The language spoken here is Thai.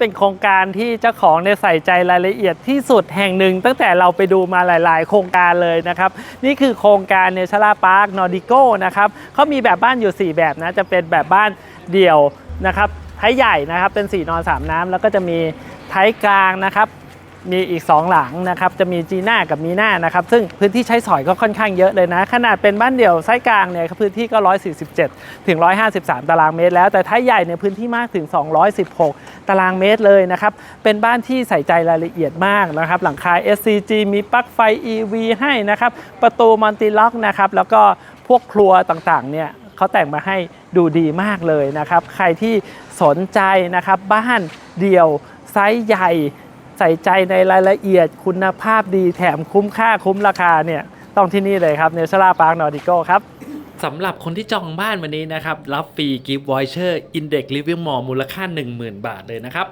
เป็นโครงการที่เจ้าของเนี่ยใส่ใจรายละเอียดที่สุดแห่งหนึ่ง ตั้งแต่เราไปดูมาหลาย ๆ โครงการเลยนะครับ นี่คือโครงการเนชลาพาร์คนอร์ดิโกนะครับเขามีแบบบ้านอยู่ 4 แบบนะ จะเป็นแบบบ้านเดี่ยวนะครับไทยใหญ่นะครับเป็น 4 นอน 3 น้ำแล้วก็จะมีไทยกลางนะครับ มีอีก 2 หลังนะครับจะมีจีน่ากับมีน่านะครับซึ่งพื้นที่ใช้สอยก็ค่อนข้างเยอะเลยนะ ขนาดเป็นบ้านเดี่ยวไซส์กลางเนี่ยพื้นที่ก็ 147 ถึง 153 ตารางเมตรแล้ว แต่ถ้าใหญ่ในยพื้นที่มากถึง 216 ตารางเมตรเลยนะครับเป็นบ้านที่ใส่ใจรายละเอียดมากนะครับหลังคา SCG มีปลั๊กไฟ EV ให้นะครับประตูมัลติล็อกนะครับแล้วก็พวกครัวต่างๆเนี่ยเขาแต่งมาให้ดูดีมากเลยนะครับใครที่สนใจนะครับบ้านเดี่ยวไซส์ใหญ่ ใส่ใจในรายละเอียดคุณภาพดีแถมคุ้มค่าคุ้มราคาเนี่ยต้องที่นี่เลยครับเนชลาพาร์คนอร์ดิโกครับสำหรับคนที่จองบ้านวันนี้นะครับ รับฟรีกิฟต์วอยเชอร์อินเด็กซ์ลิฟวิ่งมอลมูลค่า 10,000 บาทเลยนะครับ